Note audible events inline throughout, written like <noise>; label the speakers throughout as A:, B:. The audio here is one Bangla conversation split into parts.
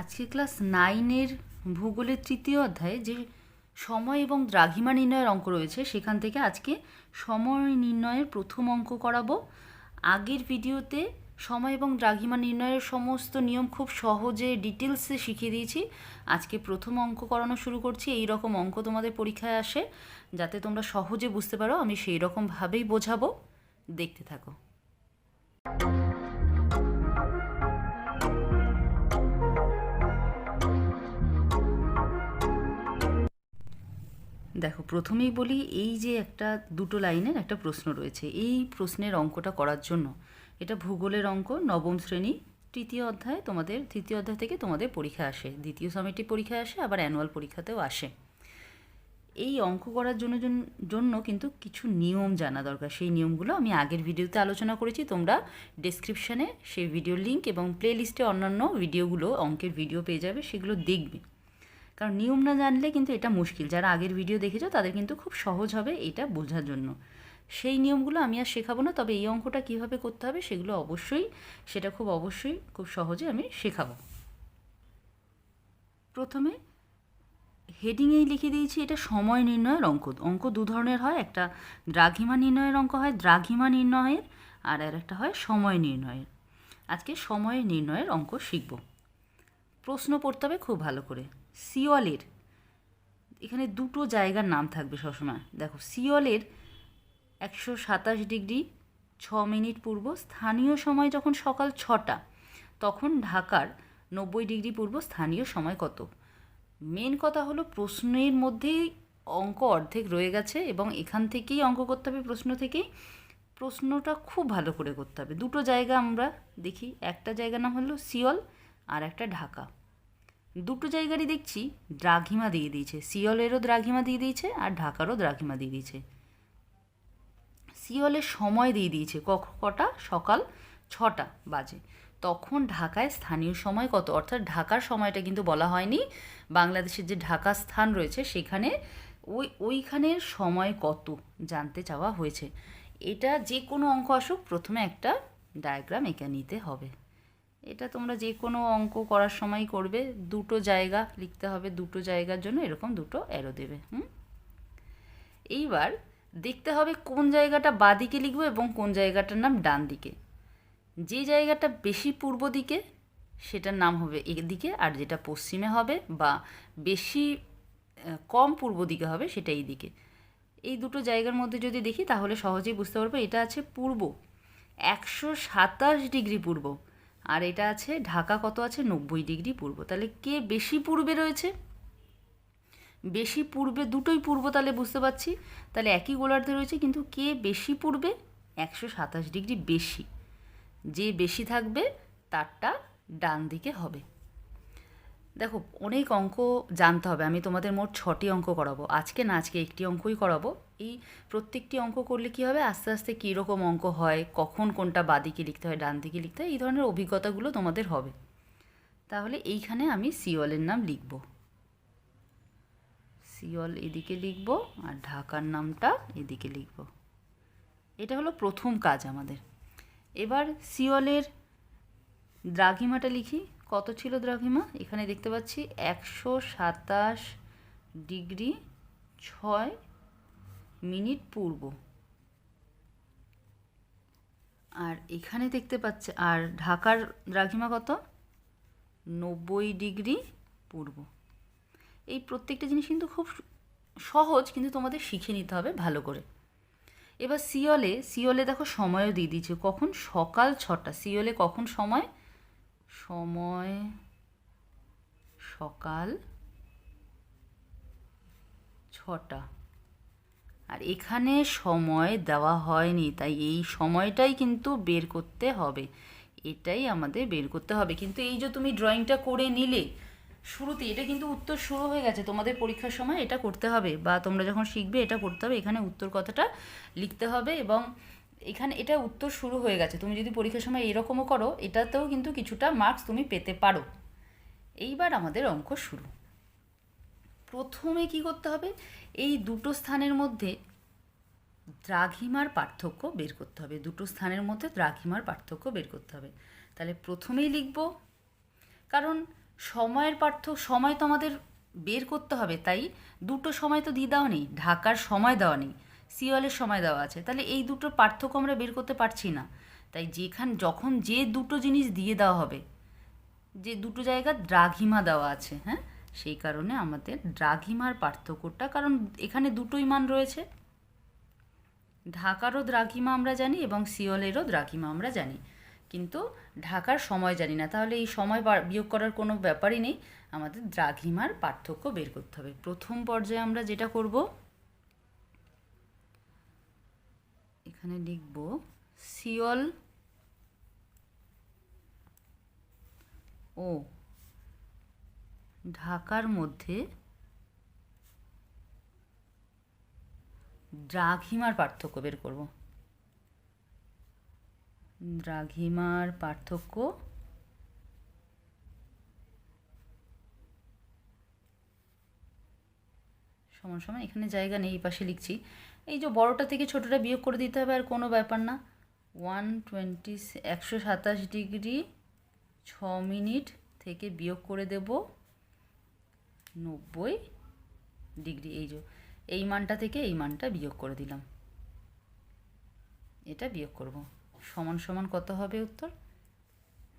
A: আজকে ক্লাস নাইনের ভূগোলের তৃতীয় অধ্যায়ে যে সময় এবং দ্রাঘিমা নির্ণয়ের অঙ্ক রয়েছে, সেখান থেকে আজকে সময় নির্ণয়ের প্রথম অঙ্ক করাবো। আগের ভিডিওতে সময় এবং দ্রাঘিমা নির্ণয়ের সমস্ত নিয়ম খুব সহজে ডিটেলসে শিখিয়ে দিয়েছি। আজকে প্রথম অঙ্ক করানো শুরু করছি, এই রকম অঙ্ক তোমাদের পরীক্ষায় আসে। যাতে তোমরা সহজে বুঝতে পারো, আমি সেই রকমভাবেই বোঝাবো। দেখতে থাকো। দেখো, প্রথমেই বলি এই যে একটা দুটো লাইনের একটা প্রশ্ন রয়েছে, এই প্রশ্নের অঙ্কটা করার জন্য। এটা ভূগোলের অঙ্ক, নবম শ্রেণি, তৃতীয় অধ্যায় তোমাদের, তৃতীয় অধ্যায় থেকে তোমাদের পরীক্ষা আসে। দ্বিতীয় সামিটি পরীক্ষায় আসে, আবার অ্যানুয়াল পরীক্ষাতেও আসে। এই অঙ্ক করার জন্য জন- জন্য কিন্তু কিছু নিয়ম জানা দরকার। সেই নিয়মগুলো আমি আগের ভিডিওতে আলোচনা করেছি, তোমরা ডেসক্রিপশানে সেই ভিডিওর লিঙ্ক এবং প্লে লিস্টে অন্যান্য ভিডিওগুলো অঙ্কের ভিডিও পেয়ে যাবে, সেগুলো দেখবে। কারণ নিয়ম না জানলে কিন্তু এটা মুশকিল। যারা আগের ভিডিও দেখেছ, তাদের কিন্তু খুব সহজ হবে এটা বোঝার জন্য। সেই নিয়মগুলো আমি আর শেখাবো না, তবে এই অঙ্কটা কীভাবে করতে হবে সেগুলো অবশ্যই, সেটা খুব অবশ্যই, খুব সহজে আমি শেখাবো। প্রথমে হেডিংয়েই লিখে দিয়েছি, এটা সময় নির্ণয়ের অঙ্ক। অঙ্ক দু ধরনের হয়, একটা দ্রাঘিমা নির্ণয়ের অঙ্ক হয়, দ্রাঘিমা নির্ণয়ের, আর আর একটা হয় সময় নির্ণয়ের। আজকে সময় নির্ণয়ের অঙ্ক শিখব। প্রশ্ন পড়তে হবে খুব ভালো করে। সিওলের, এখানে দুটো জায়গার নাম থাকবে সবসময়। দেখো, সিওলের একশো সাতাশ ডিগ্রি ছ মিনিট পূর্ব, স্থানীয় সময় যখন সকাল ছটা, তখন ঢাকার নব্বই ডিগ্রি পূর্ব, স্থানীয় সময় কত? মেন কথা হলো প্রশ্নের মধ্যেই অঙ্ক অর্ধেক রয়ে গেছে এবং এখান থেকেই অঙ্ক করতে হবে, প্রশ্ন থেকেই। প্রশ্নটা খুব ভালো করে করতে হবে। দুটো জায়গা আমরা দেখি। একটা জায়গার নাম হলো সিওল আর একটা ঢাকা। দুটো জায়গারই দেখছি দ্রাঘিমা দিয়ে দিয়েছে। সিওলেরও দ্রাঘিমা দিয়ে দিয়েছে আর ঢাকারও দ্রাঘিমা দিয়ে দিয়েছে। সিওলের সময় দিয়ে দিয়েছে কখ- কটা? সকাল ছটা বাজে। তখন ঢাকায় স্থানীয় সময় কত? অর্থাৎ ঢাকার সময়টা কিন্তু বলা হয়নি। বাংলাদেশের যে ঢাকা স্থান রয়েছে সেখানে ওই, ওইখানের সময় কত জানতে চাওয়া হয়েছে। এটা যে কোনো অঙ্ক আসুক, প্রথমে একটা ডায়াগ্রাম এঁকে নিতে হবে। এটা তোমরা যে কোনো অঙ্ক করার সময় করবে। দুটো জায়গা লিখতে হবে, দুটো জায়গার জন্য এরকম দুটো অ্যারো দেবে, হুম? এইবার দেখতে হবে কোন জায়গাটা বাদিকে লিখব এবং কোন জায়গাটার নাম ডান দিকে। যে জায়গাটা বেশি পূর্ব দিকে, সেটার নাম হবে এদিকে, আর যেটা পশ্চিমে হবে বা বেশি কম পূর্ব দিকে হবে, সেটা এই দিকে এই দুটো জায়গার মধ্যে যদি দেখি, তাহলে সহজেই বুঝতে পারব এটা আছে পূর্ব। একশো সাতাশ ডিগ্রি পূর্ব। আর এটা আছে, ঢাকা কত আছে? নব্বই ডিগ্রি পূর্ব। তাহলে কে বেশি পূর্বে রয়েছে? বেশি পূর্বে, দুটোই পূর্ব তাহলে বুঝতে পারছি। তাহলে একই গোলার্ধে রয়েছে, কিন্তু কে বেশি পূর্বে? একশো সাতাশ ডিগ্রি বেশি। যে বেশি থাকবে, তারটা ডান দিকে হবে। দেখো, অনেক অঙ্ক জানতে হবে। আমি তোমাদের মোট ছটি অঙ্ক করাবো। আজকে না, আজকে একটি অঙ্কই করাবো। এই প্রত্যেকটি অঙ্ক করলে কি হবে? আস্তে আস্তে কীরকম অঙ্ক হয়, কখন কোনটা বাদিকে লিখতে হয়, ডান দিকে লিখতে হয়, এই ধরনের অভিজ্ঞতাগুলো তোমাদের হবে। তাহলে এইখানে আমি সিওলের নাম লিখব। সিওল এদিকে লিখব আর ঢাকার নামটা এদিকে লিখব। এটা হলো প্রথম কাজ আমাদের। এবার সিওলের দ্রাঘিমাটা লিখি। কত ছিল দ্রাঘিমা? এখানে দেখতে পাচ্ছি একশো সাতাশ ডিগ্রি ছয় মিনিট পূর্ব। আর এখানে দেখতে পাচ্ছে, আর ঢাকার দ্রাঘিমা কত? নব্বই ডিগ্রি পূর্ব। এই প্রত্যেকটা জিনিস কিন্তু খুব সহজ, কিন্তু তোমাদের শিখে নিতে হবে ভালো করে। এবার সিওলে সিওলে দেখো সময়ও দিয়ে দিয়েছে। কখন? সকাল ছটা। সিওলে কখন সময়? সময় সকাল ছটা। আর এখানে সময় দেওয়া হয়নি, তাই এই সময়টাই কিন্তু বের করতে হবে। এটাই আমাদের বের করতে হবে। কিন্তু এই যে তুমি ড্রয়িংটা করে নিলে, শুরুতে এটা কিন্তু উত্তর শুরু হয়ে গেছে। তোমাদের পরীক্ষার সময় এটা করতে হবে বা তোমরা যখন শিখবে এটা করতে হবে। এখানে উত্তর কথাটা লিখতে হবে এবং এখানে এটা উত্তর শুরু হয়ে গেছে। তুমি যদি পরীক্ষার সময় এরকমও করো, এটাতেও কিন্তু কিছুটা মার্কস তুমি পেতে পারো। এইবার আমাদের অঙ্ক শুরু। প্রথমে কি করতে হবে? এই দুটো স্থানের মধ্যে দ্রাঘিমার পার্থক্য বের করতে হবে। দুটো স্থানের মধ্যে দ্রাঘিমার পার্থক্য বের করতে হবে। তাহলে প্রথমেই লিখব, কারণ সময়ের পার্থ, সময় তো আমাদের বের করতে হবে, তাই দুটো সময় তো দিয়ে দেওয়া নেই, ঢাকার সময় দেওয়া নেই। সিওলের সময় দেওয়া আছে। তাহলে এই দুটোর পার্থক্য আমরা বের করতে পারছি না। তাই যেখান, যখন যে দুটো জিনিস দিয়ে দেওয়া হবে, যে দুটো জায়গা দ্রাঘিমা দেওয়া আছে হ্যাঁ? সেই কারণে আমাদের দ্রাঘিমার পার্থক্যটা, কারণ এখানে দুটোই মান রয়েছে। ঢাকারও দ্রাঘিমা আমরা জানি এবং সিওলেরও দ্রাঘিমা আমরা জানি। কিন্তু ঢাকার সময় জানি না। তাহলে এই সময় বিয়োগ করার কোনো ব্যাপারই নেই। আমাদের দ্রাঘিমার পার্থক্য বের করতে হবে। প্রথম পর্যায়ে আমরা যেটা করব এখানে লিখব সিওল ও ঢাকার মধ্যে দ্রাঘিমার পার্থক্য বের করব। দ্রাঘিমার পার্থক্য সমান সমান এখানে জায়গা নেই, এই পাশে লিখছি। এই যে বড়টা থেকে ছোটটা বিয়োগ করে দিতে হবে আর কোনো ব্যাপার না। ওয়ান টোয়েন্টি একশো সাতাশ ডিগ্রি ছ মিনিট থেকে বিয়োগ করে দেব নব্বই ডিগ্রি। এই যে, এই মানটা থেকে এই মানটা বিয়োগ করে দিলাম। এটা বিয়োগ করব। সমান সমান কত হবে উত্তর?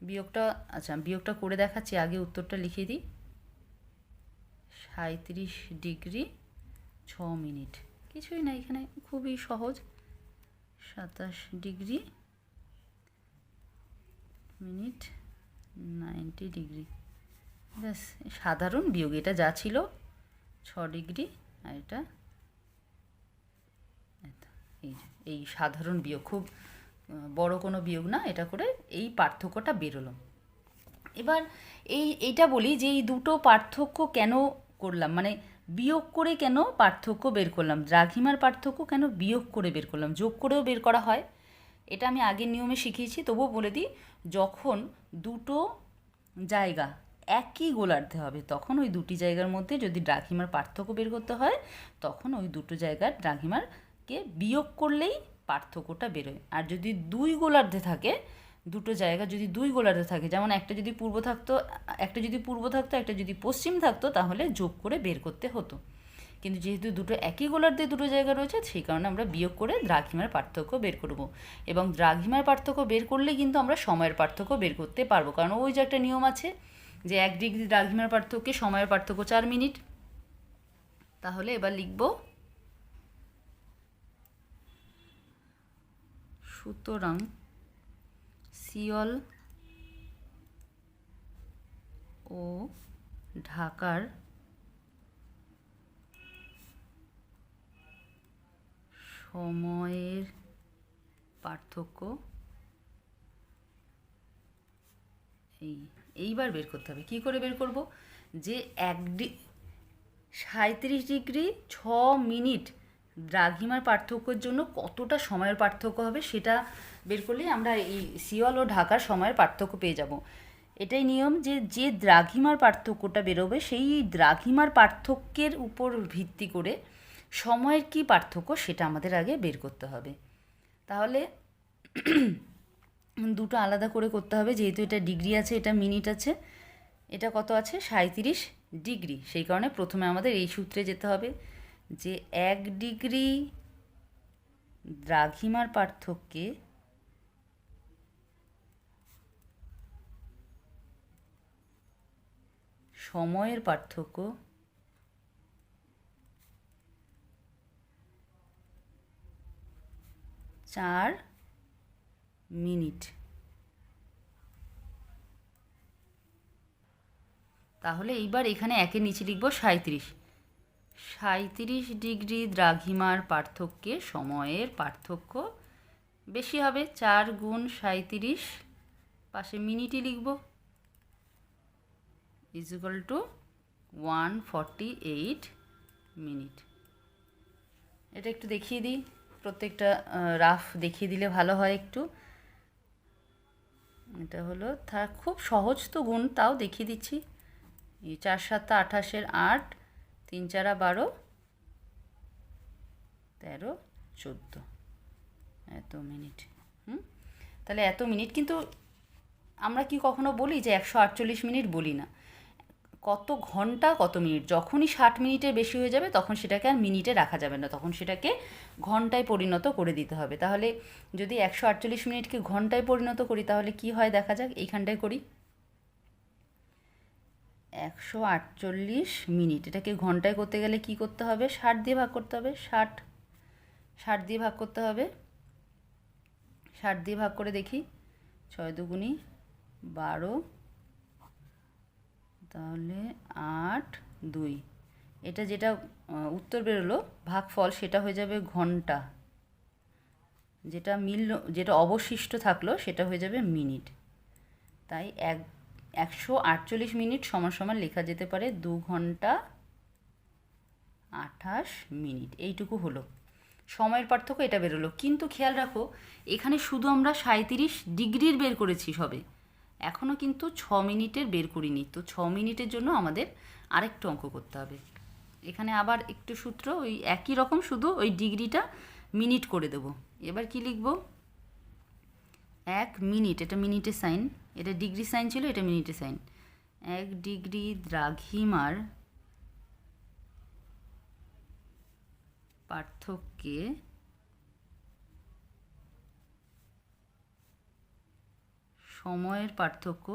A: বিয়োগটা আচ্ছা বিয়োগটা করে দেখাচ্ছি, আগে উত্তরটা লিখে দিই। সাঁত্রিশ ডিগ্রি ছ মিনিট। কিছুই না, এখানে খুবই সহজ। সাতাশ ডিগ্রি। Minute ninety degree. ব্যাস, সাধারণ বিয়োগ, এটা যা ছিল, ছ ডিগ্রি, আর এটা এই এই সাধারণ বিয়োগ, খুব বড় কোনো বিয়োগ না, এটা করে এই পার্থক্যটা বেরোলো। এবার এই, এইটা বলি যে এই দুটো পার্থক্য কেন করলাম? মানে বিয়োগ করে কেন পার্থক্য বের করলাম? দ্রাঘিমার পার্থক্য কেন বিয়োগ করে বের করলাম? যোগ করেও বের করা হয়। এটা আমি আগের নিয়মে শিখিয়েছি, তবুও বলে দিই, যখন দুটো জায়গা একই গোলার্ধে হবে, তখন ওই দুটি জায়গার মধ্যে যদি দ্রাঘিমার পার্থক্য বের করতে হয়, তখন ওই দুটো জায়গার দ্রাঘিমারকে বিয়োগ করলেই পার্থক্যটা বেরোয়। আর যদি দুই গোলার্ধে থাকে দুটো জায়গা যদি দুই গোলার্ধে থাকে, যেমন একটা যদি পূর্ব থাকতো, একটা যদি পূর্ব থাকতো, একটা যদি পশ্চিম থাকতো, তাহলে যোগ করে বের করতে হতো। কিন্তু যেহেতু দুটো একই গোলার্ধে দুটো জায়গা রয়েছে, সেই কারণে আমরা বিয়োগ করে দ্রাঘিমার পার্থক্য বের করব। এবং দ্রাঘিমার পার্থক্য বের করলে কিন্তু আমরা সময়ের পার্থক্য বের করতে পারব। কারণ ওই যে একটা নিয়ম আছে যে এক ডিগ্রি দ্রাঘিমার পার্থক্যে সময়ের পার্থক্য চার মিনিট। তাহলে এবার লিখব সুতরাং সিওল ও ঢাকার সময়ের পার্থক্য এই, এইবার বের করতে হবে। কী করে বের করব? যে এক ডি সাঁত্রিশ ডিগ্রি ছ মিনিট দ্রাঘিমার পার্থক্যের জন্য কতটা সময়ের পার্থক্য হবে সেটা বের করলেই আমরা এই সিওল ও ঢাকার সময়ের পার্থক্য পেয়ে যাব। এটাই নিয়ম যে যে দ্রাঘিমার পার্থক্যটা বেরোবে, সেই দ্রাঘিমার পার্থক্যের উপর ভিত্তি করে সময়ের কি পার্থক্য সেটা আমাদের আগে বের করতে হবে। তাহলে <clears throat> দুটো আলাদা করে করতে হবে, যেহেতু এটা ডিগ্রি আছে, এটা মিনিট আছে, এটা কত আছে? সাঁত্রিশ ডিগ্রি। সেই কারণে প্রথমে আমাদের এই সূত্রে যেতে হবে। যে এক ডিগ্রি দ্রাঘিমার পার্থক্যে সময়ের পার্থক্য চার মিনিট। তাহলে এইবার এখানে একের নিচে লিখব সাঁত্রিশ সাঁত্রিশ ডিগ্রি দ্রাঘিমার পার্থক্যে সময়ের পার্থক্য বেশি হবে। চার গুণ সাঁত্রিশ পাশে মিনিটই লিখব। Is equal two one forty eight minute এটা একটু দেখিয়ে দিই। প্রত্যেকটা রাফ দেখিয়ে দিলে ভালো হয় একটু। এটা হলো খুব সহজ তো গুণ, তাও দেখিয়ে দিচ্ছি। চার সাতটা আঠাশের আট তিন চারা বারো, তেরো, চোদ্দ। এত মিনিট। হুম? তাহলে এত মিনিট কিন্তু আমরা কি কখনো বলি যে একশো আটচল্লিশ মিনিট বলি না? কত ঘণ্টা, কত মিনিট? যখনই ষাট মিনিটের বেশি হয়ে যাবে, তখন সেটাকে আর মিনিটে রাখা যাবে না। তখন সেটাকে ঘন্টায় পরিণত করে দিতে হবে। তাহলে যদি একশো আটচল্লিশ মিনিটকে ঘন্টায় পরিণত করি, তাহলে কি হয় দেখা যাক? এইখানটায় করি। একশো আটচল্লিশ মিনিট। এটাকে ঘন্টায় করতে গেলে কি করতে হবে? ষাট দিয়ে ভাগ করতে হবে। ষাট ষাট দিয়ে ভাগ করতে হবে। ষাট দিয়ে ভাগ করে দেখি। ছয় দুগুনি বারো, তাহলে আট দুই। এটা যেটা উত্তর বেরোলো, ভাগফল সেটা হয়ে যাবে ঘণ্টা। যেটা মিলল, যেটা অবশিষ্ট থাকল, সেটা হয়ে যাবে মিনিট। তাই এক একশো আটচল্লিশ মিনিট সমান সমান লেখা যেতে পারে দু ঘণ্টা আঠাশ মিনিট। এইটুকু হলো। সময়ের পার্থক্য এটা বেরোলো। কিন্তু খেয়াল রাখো, এখানে শুধু আমরা সাঁত্রিশ ডিগ্রির বের করেছি সবে। এখনও কিন্তু ছ মিনিটের বের করিনি। তো ছ মিনিটের জন্য আমাদের আরেকটু অঙ্ক করতে হবে। এখানে আবার একটু সূত্র, ওই একই রকম শুধু ওই ডিগ্রিটা মিনিট করে দেব। এবার কি লিখব? এক মিনিট, এটা মিনিটের সাইন। এটা ডিগ্রি সাইন ছিল, এটা মিনিটে সাইন। এক ডিগ্রি দ্রাঘিমার পার্থক্যে সময়ের পার্থক্য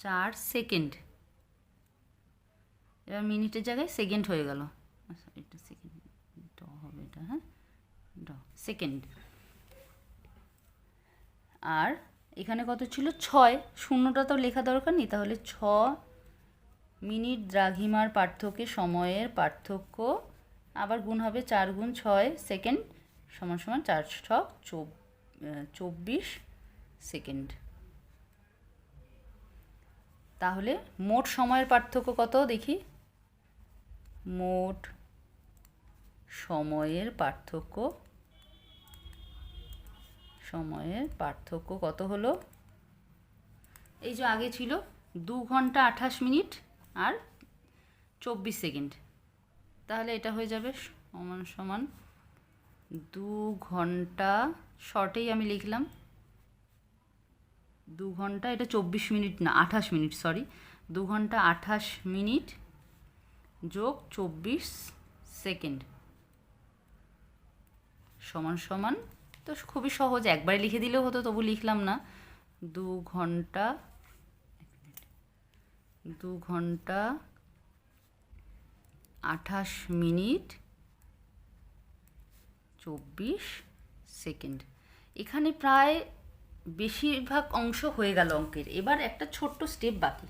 A: চার সেকেন্ড। এবার মিনিটের জায়গায় সেকেন্ড হয়ে গেল আচ্ছা এটা সেকেন্ড ড হবে এটা হ্যাঁ ড সেকেন্ড। আর এখানে কত ছিল? ছয়। শূন্যটা তো লেখা দরকার নেই, তাহলে ছ মিনিট দ্রাঘিমার পার্থক্যে সময়ের পার্থক্য, আবার গুণ হবে চার গুণ ছয় সেকেন্ড সমান সমান চার ছক চব- চব্বিশ সেকেন্ড। তাহলে মোট সময়ের পার্থক্য কত দেখি? মোট সময়ের পার্থক্য সময়ের পার্থক্য কত হলো? এই যে আগে ছিল দু ঘণ্টা আঠাশ মিনিট আর চব্বিশ সেকেন্ড। তাহলে এটা হয়ে যাবে সমান সমান দু ঘণ্টা, শর্টেই আমি লিখলাম। দু ঘণ্টা এটা চব্বিশ মিনিট না, আঠাশ মিনিট সরি দু ঘণ্টা আঠাশ মিনিট যোগ চব্বিশ সেকেন্ড। সমান সমান তো খুবই সহজ, একবারে লিখে দিলেও হতো, তবু লিখলাম না। দু ঘণ্টা দু ঘণ্টা আঠাশ মিনিট, চব্বিশ সেকেন্ড। এখানে প্রায় বেশিরভাগ অংশ হয়ে গেল অঙ্কের। এবার একটা ছোট্ট স্টেপ বাকি।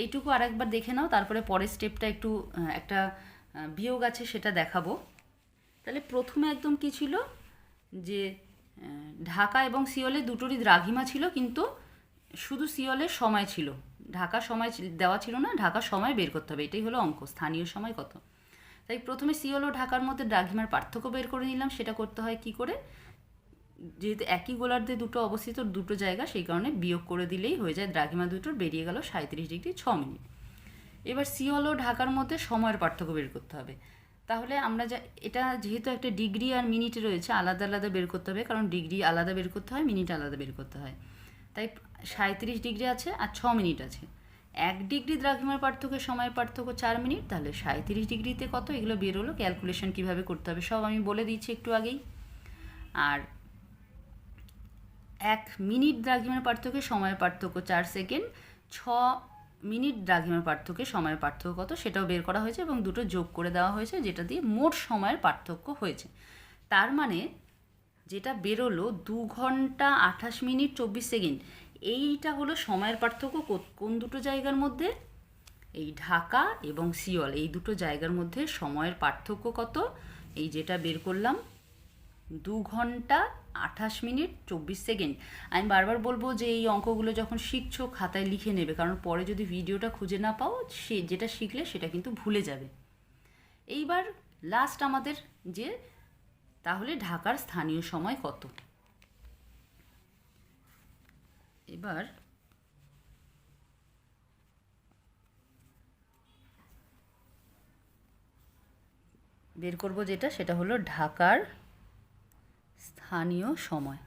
A: এইটুকু আরেকবার দেখে নাও, তারপরে পরের স্টেপটা একটু একটা বিয়োগ আছে সেটা দেখাবো। তাহলে প্রথমে একদম কি ছিল? যে ঢাকা এবং সিওলে দুটোরই দ্রাঘিমা ছিল, কিন্তু শুধু সিওলের সময় ছিল। ঢাকা সময় দেওয়া ছিল না, ঢাকা সময় বের করতে হবে। এটাই হলো অঙ্ক, স্থানীয় সময় কত। তাই প্রথমে সিওল ও ঢাকার মধ্যে দ্রাঘিমার পার্থক্য বের করে নিলাম, সেটা করতে হয় কি করে? যেহেতু একই গোলার্ধে দুটো অবস্থিত, দুটো জায়গা, সেই কারণে বিয়োগ করে দিলেই হয়ে যায় দ্রাঘিমা দুটোর, বেরিয়ে গেল সাঁত্রিশ ডিগ্রি ছ মিনিট। এবার সিওল ও ঢাকার মধ্যে সময়ের পার্থক্য বের করতে হবে। তাহলে আমরা যা, এটা যেহেতু একটা ডিগ্রি আর মিনিটে রয়েছে, আলাদা আলাদা বের করতে হবে, কারণ ডিগ্রি আলাদা বের করতে হয় মিনিট আলাদা বের করতে হয়। তাই সাঁত্রিশ ডিগ্রি আছে আর ছ মিনিট আছে। এক ডিগ্রি দ্রাঘিমার পার্থক্য, সময়ের পার্থক্য চার মিনিট তাহলে সাঁত্রিশ ডিগ্রিতে কত? এগুলো বেরোলো ক্যালকুলেশন কীভাবে করতে হবে, সব আমি বলে দিচ্ছি একটু আগেই। আর এক মিনিট দ্রাঘিমার পার্থক্য, সময়ের পার্থক্য চার সেকেন্ড ছ মিনিট দ্রাঘিমার পার্থক্যে সময়ের পার্থক্য কত সেটাও বের করা হয়েছে এবং দুটো যোগ করে দেওয়া হয়েছে যেটা দিয়ে মোট সময়ের পার্থক্য হয়েছে। তার মানে যেটা বেরোলো দু ঘণ্টা আঠাশ মিনিট চব্বিশ সেকেন্ড, এইটা হলো সময়ের পার্থক্য কোন দুটো জায়গার মধ্যে? এই ঢাকা এবং সিওল এই দুটো জায়গার মধ্যে সময়ের পার্থক্য কত? এই যেটা বের করলাম দু ঘণ্টা আঠাশ মিনিট চব্বিশ সেকেন্ড। আমি বারবার বলব যে এই অঙ্কগুলো যখন শিখছো, খাতায় লিখে নেবে, কারণ পরে যদি ভিডিওটা খুঁজে না পাও, সে যেটা শিখলে সেটা কিন্তু ভুলে যাবে। এইবার লাস্ট আমাদের যে, তাহলে ঢাকার স্থানীয় সময় কত? এবার বের করব যেটা, সেটা হলো ঢাকার স্থানীয় সময়,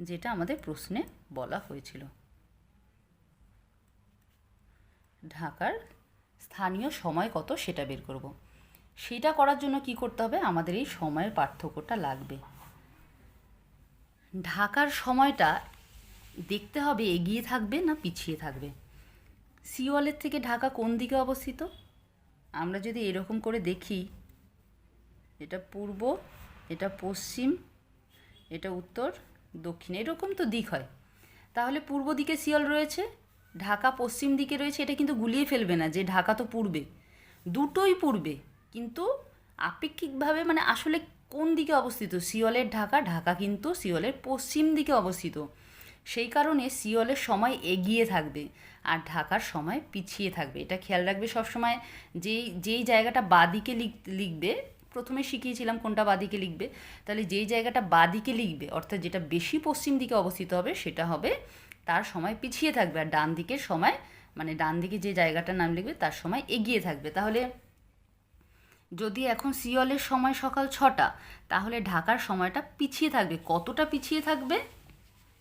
A: যেটা আমাদের প্রশ্নে বলা হয়েছিল। ঢাকার স্থানীয় সময় কত সেটা বের করব। সেটা করার জন্য কি করতে হবে? আমাদের এই সময়ের পার্থক্যটা লাগবে। ঢাকার সময়টা দেখতে হবে এগিয়ে থাকবে না পিছিয়ে থাকবে। সিওয়ালের থেকে ঢাকা কোন দিকে অবস্থিত? আমরা যদি এরকম করে দেখি, এটা পূর্ব এটা পশ্চিম, এটা উত্তর, দক্ষিণ, এরকম তো দিক হয়। তাহলে পূর্ব দিকে সিওল রয়েছে, ঢাকা পশ্চিম দিকে রয়েছে, এটা কিন্তু গুলিয়ে ফেলবে না, যে ঢাকা তো পূর্বে। দুটোই পূর্বে, কিন্তু আপেক্ষিকভাবে মানে আসলে কোন দিকে অবস্থিত? সিওলের ঢাকা ঢাকা কিন্তু সিওলের পশ্চিম দিকে অবস্থিত। সেই কারণে সিওলের সময় এগিয়ে থাকবে আর ঢাকার সময় পিছিয়ে থাকবে। এটা খেয়াল রাখবে সবসময়, যেই যেই জায়গাটা বাদিকে লিখ, লিখবে প্রথমে শিখিয়েছিলাম কোনটা বাদিকে লিখবে। তাহলে যেই জায়গাটা বাদিকে লিখবে, অর্থাৎ যেটা বেশি পশ্চিম দিকে অবস্থিত হবে, সেটা হবে তার সময় পিছিয়ে থাকবে। আর ডান দিকের সময় মানে ডান দিকে যে জায়গাটার নাম লিখবে, তার সময় এগিয়ে থাকবে। তাহলে যদি এখন সিওলের সময় সকাল ছটা, তাহলে ঢাকার সময়টা পিছিয়ে থাকবে। কতটা পিছিয়ে থাকবে?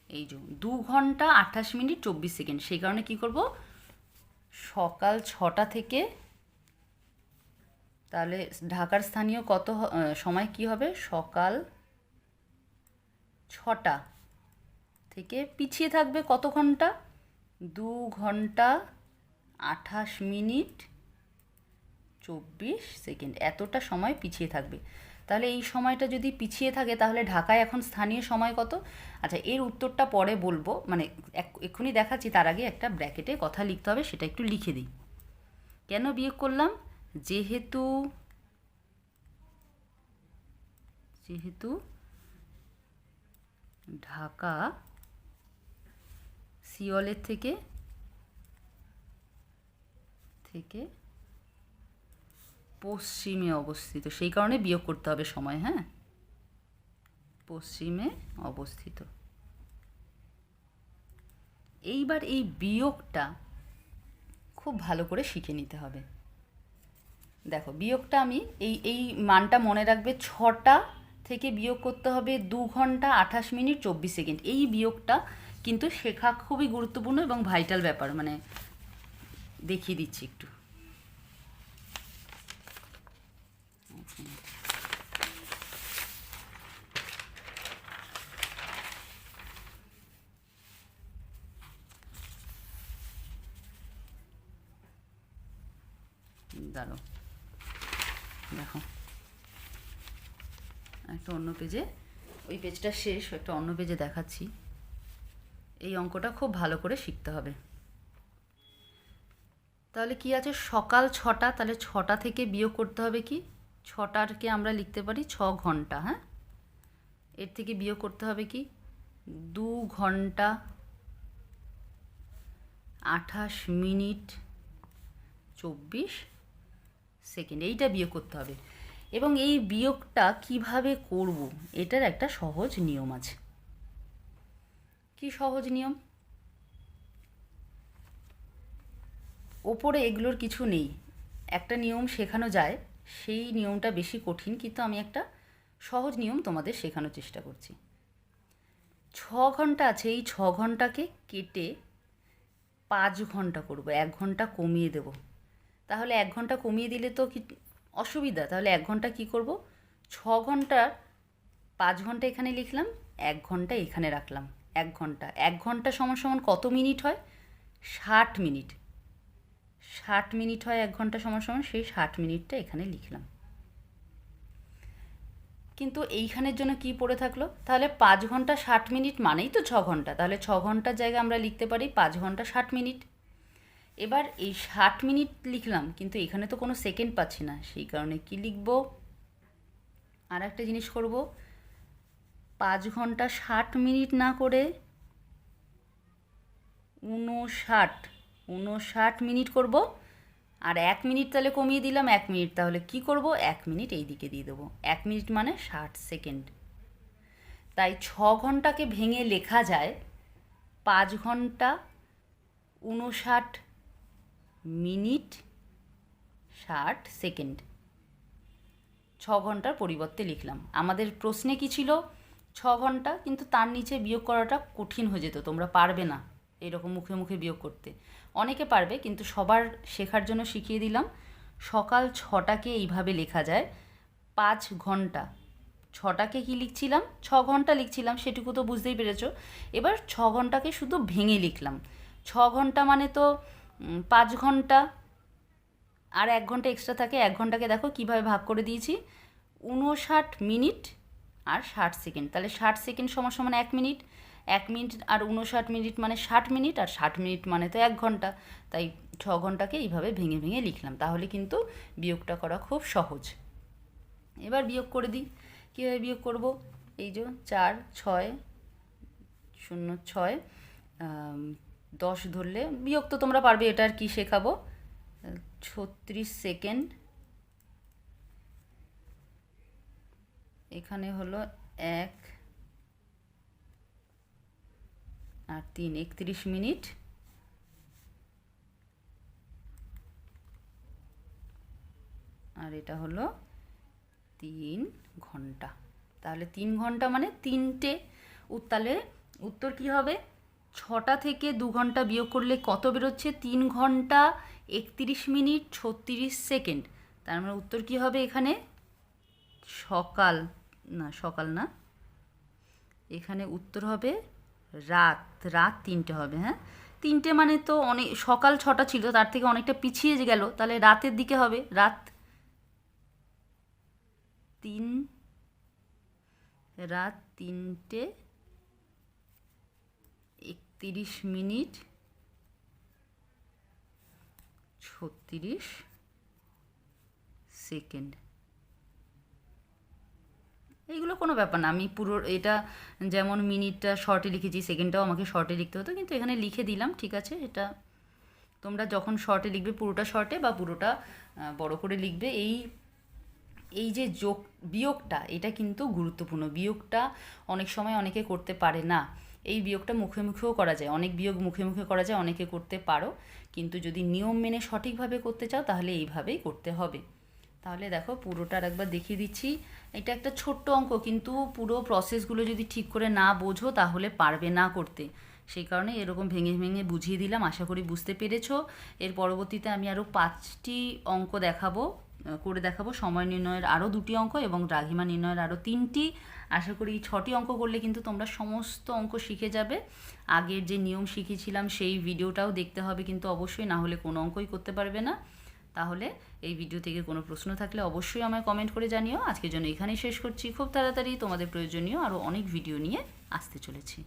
A: এই যে দু ঘণ্টা আঠাশ মিনিট চব্বিশ সেকেন্ড। সেই কারণে কি করব? সকাল ছটা থেকে তাহলে ঢাকার স্থানীয় কত সময় কি হবে? সকাল ছটা থেকে পিছিয়ে থাকবে কত ঘণ্টা? দু ঘণ্টা আঠাশ মিনিট চব্বিশ সেকেন্ড। এতটা সময় পিছিয়ে থাকবে। তাহলে এই সময়টা যদি পিছিয়ে থাকে, তাহলে ঢাকায় এখন স্থানীয় সময় কত? আচ্ছা এর উত্তরটা পরে বলব। মানে এক- এক্ষুনি দেখাচ্ছি, তার আগে একটা ব্র্যাকেটে কথা লিখতে হবে, সেটা একটু লিখে দিই। কেন বিয়োগ করলাম? যেহেতু যেহেতু ঢাকা সিওলের থেকে থেকে পশ্চিমে অবস্থিত। সেই কারণে বিয়োগ করতে হবে সময় হ্যাঁ? পশ্চিমে অবস্থিত। এইবার এই বিয়োগটা খুব ভালো করে শিখে নিতে হবে। দেখো, বিয়োগটা আমি, এই এই মানটা মনে রাখবে ছটা থেকে বিয়োগ করতে হবে দু ঘণ্টা আঠাশ মিনিট চব্বিশ সেকেন্ড। এই বিয়োগটা কিন্তু শেখা খুবই গুরুত্বপূর্ণ এবং ভাইটাল ব্যাপার মানে দেখিয়ে দিচ্ছি একটু দাঁড়ো দেখো একটা অন্য পেজে, ওই পেজটা শেষ, একটা অন্য পেজে দেখাচ্ছি। এই অঙ্কটা খুব ভালো করে শিখতে হবে। তাহলে কি আছে? সকাল ছটা, তাহলে ছটা থেকে বিয়োগ করতে হবে কি? ছটারকে আমরা লিখতে পারি ছ ঘণ্টা হ্যাঁ? এর থেকে বিয়োগ করতে হবে কি? দু ঘণ্টা আঠাশ মিনিট চব্বিশ সেকেন্ড, এইটা বিয়োগ করতে হবে। এবং এই বিয়োগটা কীভাবে করব? এটার একটা সহজ নিয়ম আছে। কি সহজ নিয়ম? ওপরে এগুলোর কিছু নেই। একটা নিয়ম শেখানো যায়। সেই নিয়মটা বেশি কঠিন, কিন্তু আমি একটা সহজ নিয়ম তোমাদের শেখানোর চেষ্টা করছি। ছ ঘণ্টা আছে। এই ছ ঘন্টাকে কেটে পাঁচ ঘণ্টা করব। এক ঘণ্টা কমিয়ে দেব। তাহলে এক ঘণ্টা কমিয়ে দিলে তো অসুবিধা, তাহলে এক ঘণ্টা কি করব? ছ ঘণ্টা, পাঁচ ঘণ্টা এখানে লিখলাম, এক ঘণ্টা এখানে রাখলাম, এক ঘণ্টা। এক ঘণ্টা সমান সমান কত মিনিট হয়? ষাট মিনিট। ষাট মিনিট হয় এক ঘণ্টা সমান সমান, সেই ষাট মিনিটটা এখানে লিখলাম। কিন্তু এইখানের জন্য কি পড়ে থাকল? তাহলে পাঁচ ঘণ্টা ষাট মিনিট মানেই তো ছ ঘণ্টা। তাহলে ছ ঘণ্টার জায়গায় আমরা লিখতে পারি পাঁচ ঘণ্টা ষাট মিনিট। এবার এই ষাট মিনিট লিখলাম, কিন্তু এখানে তো কোনো সেকেন্ড পাচ্ছি না। সেই কারণে কি লিখব? আর একটা জিনিস করব। পাঁচ ঘণ্টা ষাট মিনিট না করে উনষাট উনষাট মিনিট করব। আর এক মিনিট তাহলে কমিয়ে দিলাম, এক মিনিট তাহলে কি করব? এক মিনিট এই দিকে দিয়ে দেবো। এক মিনিট মানে ষাট সেকেন্ড তাই ছ ঘন্টাকে ভেঙে লেখা যায়, পাঁচ ঘণ্টা উনষাট মিনিট ষাট সেকেন্ড। ছ ঘণ্টার পরিবর্তে লিখলাম। আমাদের প্রশ্নে কি ছিল? ছ ঘণ্টা, কিন্তু তার নিচে বিয়োগ করাটা কঠিন হয়ে যেত, তোমরা পারবে না এরকম মুখে মুখে বিয়োগ করতে। অনেকে পারবে, কিন্তু সবার শেখার জন্য শিখিয়ে দিলাম, সকাল ছটাকে এইভাবে লেখা যায়, পাঁচ ঘণ্টা। ছটাকে কি লিখছিলাম? ছ ঘণ্টা লিখছিলাম, সেটুকু তো বুঝতেই পেরেছ। এবার ছ ঘন্টাকে শুধু ভেঙে লিখলাম। ছ ঘণ্টা মানে তো পাঁচ ঘণ্টা আর এক ঘণ্টা এক্সট্রা থাকে। এক ঘন্টাকে দেখো কীভাবে ভাগ করে দিয়েছি। উনষাট মিনিট আর ষাট সেকেন্ড। তাহলে ষাট সেকেন্ড সমান সমান এক মিনিট। এক মিনিট আর উনষাট মিনিট মানে ষাট মিনিট আর ষাট মিনিট মানে তো এক ঘণ্টা। তাই ছ ঘন্টাকে এইভাবে ভেঙে ভেঙে লিখলাম। তাহলে কিন্তু বিয়োগটা করা খুব সহজ। এবার বিয়োগ করে দিই। কীভাবে বিয়োগ করব? এই যে চার, ছয়, শূন্য, ছয় দশ ধরলে বিয়োগ তো তোমরা পারবে, এটা আর কি শেখাবো? ছত্রিশ সেকেন্ড। এখানে হলো এক আর তিন, একত্রিশ মিনিট। আর এটা হলো তিন ঘণ্টা। তাহলে তিন ঘণ্টা মানে তিনটে উত- তাহলে উত্তর কি হবে? ছটা থেকে দু ঘণ্টা বিয়োগ করলে কত বেরোচ্ছে? তিন ঘণ্টা একত্রিশ মিনিট ছত্রিশ সেকেন্ড। তার মানে উত্তর কি হবে এখানে? সকাল। না সকাল না। এখানে উত্তর হবে রাত। রাত তিনটে হবে হ্যাঁ? তিনটে মানে তো অনেক, সকাল ছটা ছিল, তার থেকে অনেকটা পিছিয়ে গেল, তাহলে রাতের দিকে হবে। রাত তিন, রাত তিনটে একত্রিশ মিনিট। ছত্রিশ সেকেন্ড। এইগুলো কোনো ব্যাপার না, আমি পুরো এটা যেমন মিনিটটা শর্টে লিখেছি, সেকেন্ডটাও আমাকে শর্টে লিখতে হতো, কিন্তু এখানে লিখে দিলাম, ঠিক আছে, এটা তোমরা যখন শর্টে লিখবে, পুরোটা শর্টে বা পুরোটা বড় করে লিখবে, এই এই যে যোগ, বিয়োগটা, এটা কিন্তু গুরুত্বপূর্ণ, বিয়োগটা অনেক সময় অনেকে করতে পারে না। এই বিয়োগটা মুখে মুখেও করা যায়। অনেক বিয়োগ মুখে মুখে করা যায়, অনেকে করতে পারো। কিন্তু যদি নিয়ম মেনে সঠিকভাবে করতে চাও, তাহলে এইভাবেই করতে হবে। তাহলে দেখো পুরোটার একবার দেখিয়ে দিচ্ছি। এটা একটা ছোট্ট অঙ্ক, কিন্তু পুরো প্রসেসগুলো যদি ঠিক করে না বোঝো, তাহলে পারবে না করতে। সেই কারণে এরকম ভেঙে ভেঙে বুঝিয়ে দিলাম, আশা করি বুঝতে পেরেছ। এর পরবর্তীতে আমি আরও পাঁচটি অঙ্ক দেখাবো। করে দেখাবো। সময় নির্ণয়ের আরও দুটি অঙ্ক এবং দ্রাঘিমা নির্ণয়ের আরও তিনটি। আশা করি ছটি অঙ্ক করলে কিন্তু তোমরা সমস্ত অঙ্ক শিখে যাবে। আগের যে নিয়ম শিখেছিলাম, সেই ভিডিওটাও দেখতে হবে কিন্তু অবশ্যই, না হলে কোনো অঙ্কই করতে পারবে না। তাহলে এই ভিডিও থেকে কোনো প্রশ্ন থাকলে অবশ্যই আমায় কমেন্ট করে জানিও। আজকের জন্য এখানেই শেষ করছি। খুব তাড়াতাড়ি তোমাদের প্রয়োজনীয় আরও অনেক ভিডিও নিয়ে আসতে চলেছি।